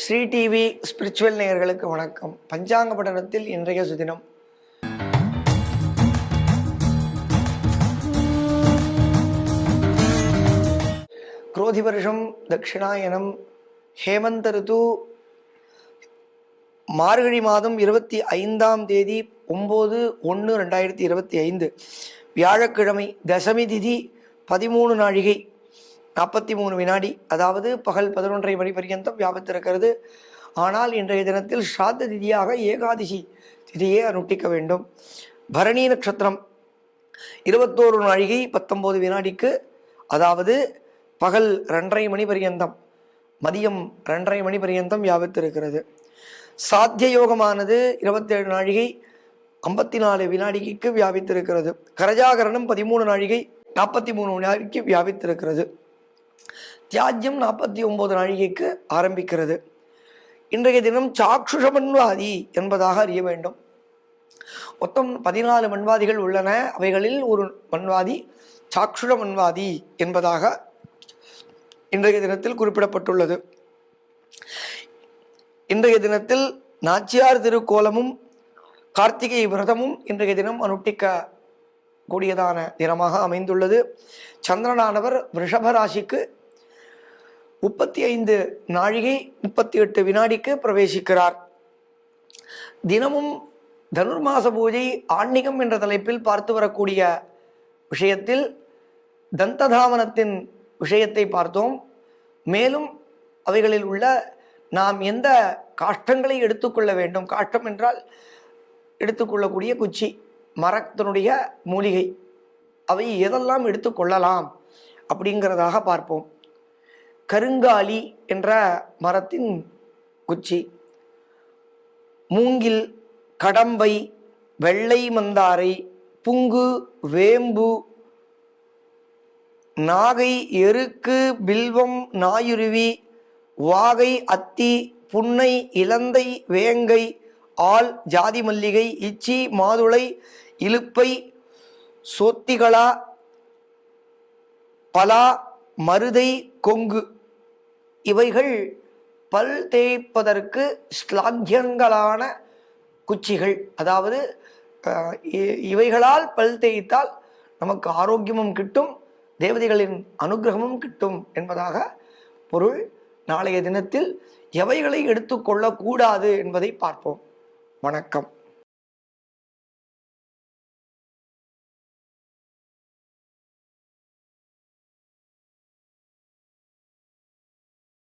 Sri TV spiritual நேயர்களுக்கு வணக்கம். பஞ்சாங்க பட்டணத்தில் இன்றைய சுதினம். குரோதி வருஷம் தட்சிணாயனம் ஹேமந்த ரிது மார்கழி மாதம் இருபத்தி ஐந்தாம் தேதி ஒம்பது ஒன்று ரெண்டாயிரத்தி இருபத்தி ஐந்து. வியாழக்கிழமை தசமி திதி பதிமூணு நாழிகை. நாற்பத்தி மூணு வினாடி அதாவது பகல் பதினொன்றரை மணி பர்யந்தம் வியாபித்திருக்கிறது. ஆனால் இன்றைய தினத்தில் ஸ்ராத்த திதியாக ஏகாதசி திதியை அனுட்டிக்க வேண்டும். பரணி நட்சத்திரம் இருபத்தோரு நாழிகை பத்தொம்போது வினாடிக்கு அதாவது பகல் ரெண்டரை மணி பர்யந்தம் மதியம் ரெண்டரை மணி பர்யந்தம் வியாபித்திருக்கிறது. சாத்திய யோகமானது இருபத்தேழு நாழிகை ஐம்பத்தி நாலு வினாடிக்கு வியாபித்திருக்கிறது. கரஜாகரணம் பதிமூணு நாழிகை நாற்பத்தி மூணு வினாடிக்கு வியாபித்திருக்கிறது. தியாஜ்யம் நாற்பத்தி ஒன்பது நாழிகைக்கு ஆரம்பிக்கிறது. இன்றைய தினம் சாக்ஷுஷ மண்வாதி என்பதாக அறிய வேண்டும். மொத்தம் பதினாலு மண்வாதிகள் உள்ளன. அவைகளில் ஒரு மண்வாதி சாக்ஷுஷ மண்வாதி என்பதாக இன்றைய தினத்தில் குறிப்பிடப்பட்டுள்ளது. இன்றைய தினத்தில் நாச்சியார் திருக்கோலமும் கார்த்திகை விரதமும் இன்றைய தினம் அனுட்டிக்க கூடியதான தினமாக அமைந்துள்ளது. சந்திரனானவர் ரிஷப ராசிக்கு முப்பத்தி ஐந்து நாழிகை முப்பத்தி எட்டு வினாடிக்கு பிரவேசிக்கிறார். தினமும் தனுர்மாச பூஜை ஆன்மீகம் என்ற தலைப்பில் பார்த்து வரக்கூடிய விஷயத்தில் தந்ததாவனத்தின் விஷயத்தை பார்த்தோம். மேலும் அவைகளில் உள்ள நாம் எந்த காஷ்டங்களை எடுத்துக்கொள்ள வேண்டும்? காஷ்டம் என்றால் எடுத்துக்கொள்ளக்கூடிய குச்சி. மரத்தினுடைய மூலிகை. அவை எதெல்லாம் எடுத்துக்கொள்ளலாம் அப்படிங்கிறதாக பார்ப்போம். கருங்காலி என்ற மரத்தின் குச்சி. மூங்கில் கடம்பை வெள்ளை மந்தாரை புங்கு வேம்பு நாகை எருக்கு பில்வம் நாயுருவி வாகை அத்தி புன்னை இலந்தை வேங்கை ஆல் ஜாதி மல்லிகை இச்சி மாதுளை இலுப்பை சோத்திகளா பலா மருதை கொங்கு. இவைகள் பல் தேய்ப்பதற்கு ஸ்லாக்கியங்களான குச்சிகள். அதாவது இவைகளால் பல் தேய்த்தால் நமக்கு ஆரோக்கியமும் கிட்டும் தேவதைகளின் அனுகிரகமும் கிட்டும் என்பதாக பொருள். நாளைய தினத்தில் எவைகளை எடுத்துக்கொள்ளக்கூடாது என்பதை பார்ப்போம். வணக்கம்.